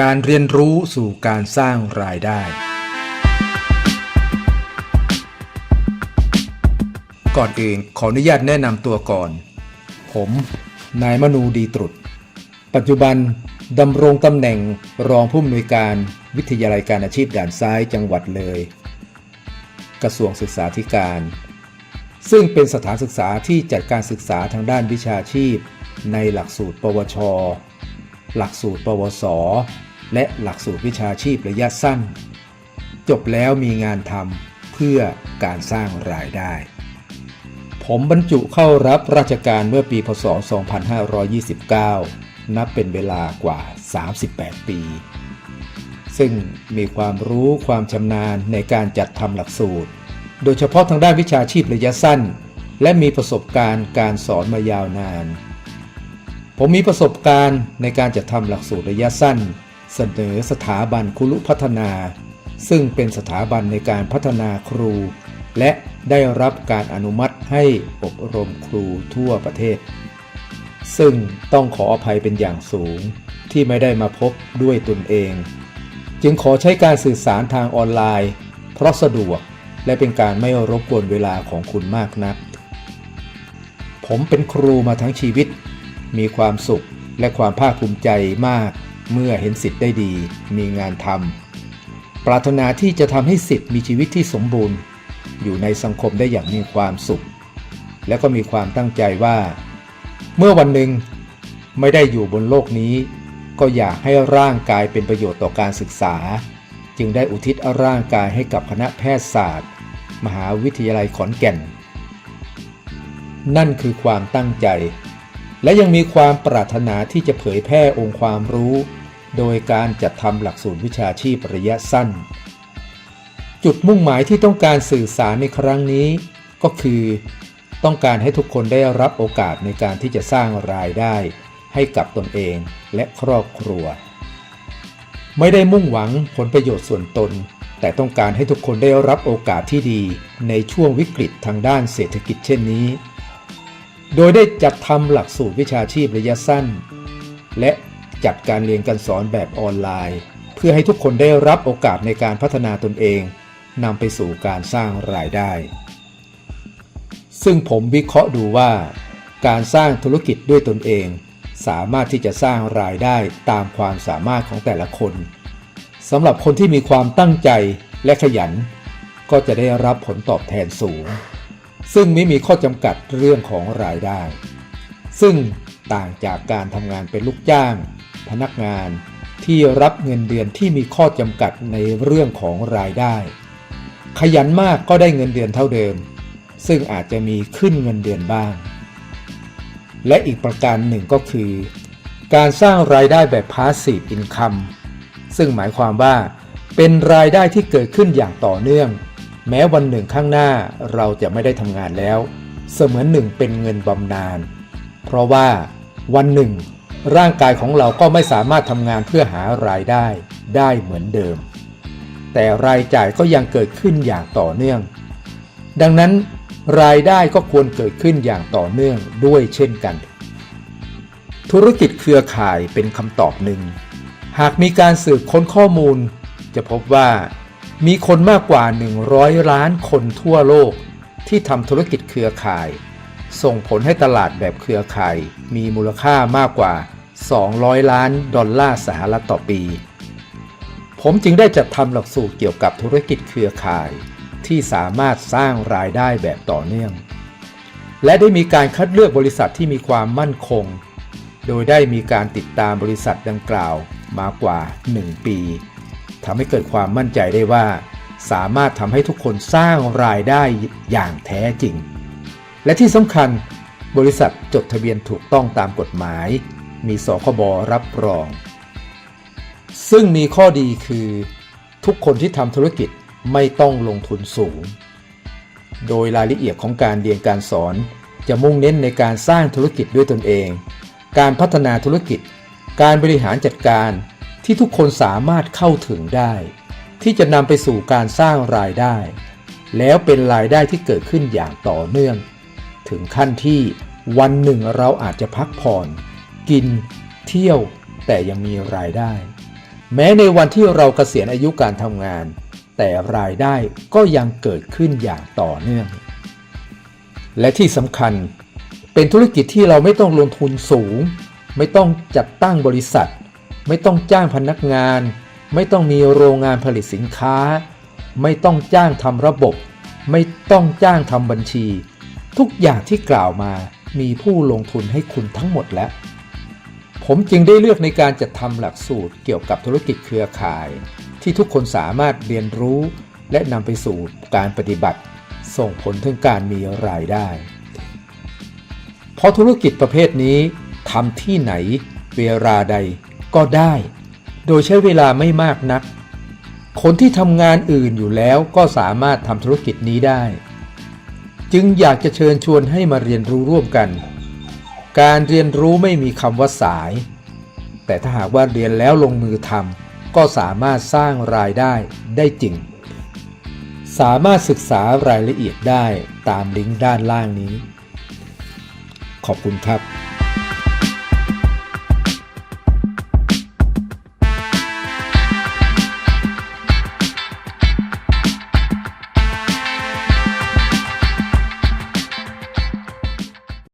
การเรียนรู้สู่การสร้างรายได้ ก่อนอื่นขออนุญาตแนะนำตัวก่อน ผมนายมนูดีตรุษปัจจุบันดำรงตำแหน่งรองผู้อำนวยการวิทยาลัยการอาชีพด่านซ้ายจังหวัดเลย กระทรวงศึกษาธิการ ซึ่งเป็นสถานศึกษาที่จัดการศึกษาทางด้านวิชาชีพ ในหลักสูตร ปวช หลักสูตร ปวส และหลักสูตรวิชาชีพระยะสั้น จบแล้วมีงานทำเพื่อการสร้างรายได้ ผมบรรจุเข้ารับราชการเมื่อปีพศ 2529 นับเป็นเวลากว่า 38 ปี ซึ่งมีความรู้ความชำนาญในการจัดทำหลักสูตร โดยเฉพาะทางด้านวิชาชีพระยะสั้น และมีประสบการณ์การสอนมายาวนาน ผมมีประสบการณ์ในการจัดทำหลักสูตรระยะสั้น เสนอสถาบันคุรุพัฒนา ซึ่งเป็นสถาบันในการพัฒนาครู และได้รับการอนุมัติให้อบรมครูทั่วประเทศ ซึ่งต้องขออภัยเป็นอย่างสูงที่ไม่ได้มาพบด้วยตนเอง จึงขอใช้การสื่อสารทางออนไลน์ เพราะสะดวกและเป็นการไม่รบกวนเวลาของคุณมากนัก ผมเป็นครูมาทั้งชีวิต มีความสุขและความภาคภูมิใจมาก เมื่อเห็นสิทธิ์ได้ดี มีงานทำปรารถนาที่จะทำให้สิทธิ์มีชีวิตที่สมบูรณ์ อยู่ในสังคมได้อย่างมีความสุข และก็มีความตั้งใจว่า เมื่อวันหนึ่งไม่ได้อยู่บนโลกนี้ ก็อยากให้ร่างกายเป็นประโยชน์ต่อการศึกษา จึงได้อุทิศร่างกายให้กับคณะแพทยศาสตร์ มหาวิทยาลัยขอนแก่น นั่นคือความตั้งใจ และยังมีความปรารถนาที่จะเผยแพร่องค์ความรู้ โดยการจัดทำหลักสูตรวิชาชีพระยะสั้น จุดมุ่งหมายที่ต้องการสื่อสารในครั้งนี้ ก็คือ ต้องการให้ทุกคนได้รับโอกาสในการที่จะสร้างรายได้ ให้กับตนเองและครอบครัว ไม่ได้มุ่งหวังผลประโยชน์ส่วนตน แต่ต้องการให้ทุกคนได้รับโอกาสที่ดี ในช่วงวิกฤตทางด้านเศรษฐกิจเช่นนี้ โดยได้จัดทำหลักสูตรวิชาชีพระยะสั้น และจัดการเรียนการสอนแบบออนไลน์ เพื่อให้ทุกคนได้รับโอกาสในการพัฒนาตนเองนำไปสู่การสร้างรายได้ ซึ่งผมวิเคราะห์ดูว่า การสร้างธุรกิจด้วยตนเอง สามารถที่จะสร้างรายได้ตามความสามารถของแต่ละคนสำหรับคนที่มีความตั้งใจและขยัน ก็จะได้รับผลตอบแทนสูง ซึ่งไม่มีข้อจำกัดเรื่องของรายได้ ซึ่งต่างจากการทำงานเป็นลูกจ้าง พนักงานที่รับเงินเดือนที่มีข้อจำกัดในเรื่องของรายได้ ขยันมากก็ได้เงินเดือนเท่าเดิม ซึ่งอาจจะมีขึ้นเงินเดือนบ้าง และอีกประการหนึ่งก็คือ การสร้างรายได้แบบ passive income ซึ่งหมายความว่าเป็นรายได้ที่เกิดขึ้นอย่างต่อเนื่อง แม้วันหนึ่งข้างหน้าเราจะไม่ได้ทำงานแล้ว เสมือนหนึ่งเป็นเงินบำนาญเพราะว่าวันหนึ่ง ร่างกายของเราก็ไม่สามารถทำงานเพื่อหารายได้ได้เหมือนเดิม แต่รายจ่ายก็ยังเกิดขึ้นอย่างต่อเนื่อง ดังนั้นรายได้ก็ควรเกิดขึ้นอย่างต่อเนื่องด้วยเช่นกัน ธุรกิจเครือข่ายเป็นคำตอบหนึ่ง หากมีการสืบค้นข้อมูล จะพบว่า มีคนมากกว่า 100 ล้านคนทั่วโลก ที่ทำธุรกิจเครือข่าย ส่งผลให้ตลาดแบบเครือข่าย มีมูลค่ามากกว่า 200 ล้านดอลลาร์สหรัฐต่อปี ผมจึงได้จัดทำหลักสูตรเกี่ยวกับธุรกิจเครือข่าย ที่สามารถสร้างรายได้แบบต่อเนื่อง และได้มีการคัดเลือกบริษัทที่มีความมั่นคง โดยได้มีการติดตามบริษัทดังกล่าวมากว่า 1 ปี ทำให้เกิดความมั่นใจได้ว่า สามารถทำให้ทุกคนสร้างรายได้อย่างแท้จริง และที่สำคัญ บริษัทจดทะเบียนถูกต้องตามกฎหมาย มีสคบรับรอง ซึ่งมีข้อดีคือ ทุกคนที่ทำธุรกิจไม่ต้องลงทุนสูง โดยรายละเอียดของการเรียนการสอนจะมุ่งเน้นในการสร้างธุรกิจด้วยตนเอง การพัฒนาธุรกิจ การบริหารจัดการ ที่ทุกคนสามารถเข้าถึงได้ ที่จะนำไปสู่การสร้างรายได้ แล้วเป็นรายได้ที่เกิดขึ้นอย่างต่อเนื่อง ถึงขั้นที่วันหนึ่งเราอาจจะพักผ่อน กิน เที่ยว แต่ยังมีรายได้ แม้ในวันที่เราเกษียณอายุการทำงาน แต่รายได้ก็ยังเกิดขึ้นอย่างต่อเนื่อง และที่สำคัญเป็นธุรกิจที่เราไม่ต้องลงทุนสูง ไม่ต้องจัดตั้งบริษัท ไม่ต้องจ้างพนักงาน ไม่ต้องมีโรงงานผลิตสินค้า ไม่ต้องจ้างทำระบบ ไม่ต้องจ้างทำบัญชี ทุกอย่างที่กล่าวมามีผู้ลงทุนให้คุณทั้งหมดแล้ว ผมจึงได้เลือกในการจัดทำหลักสูตรเกี่ยวกับธุรกิจเครือข่าย ที่ทุกคนสามารถเรียนรู้ และนำไปสู่การปฏิบัติ ส่งผลถึงการมีรายได้ เพราะธุรกิจประเภทนี้ทำที่ไหนเวลาใด ก็ได้ โดยใช้เวลาไม่มากนัก คนที่ทำงานอื่นอยู่แล้วก็สามารถทำธุรกิจนี้ได้ จึงอยากจะเชิญชวนให้มาเรียนรู้ร่วมกัน การเรียนรู้ไม่มีคำว่าสาย แต่ถ้าหากว่าเรียนแล้วลงมือทำก็สามารถสร้างรายได้ได้จริง สามารถศึกษารายละเอียดได้ตามลิงก์ด้านล่างนี้ ขอบคุณครับ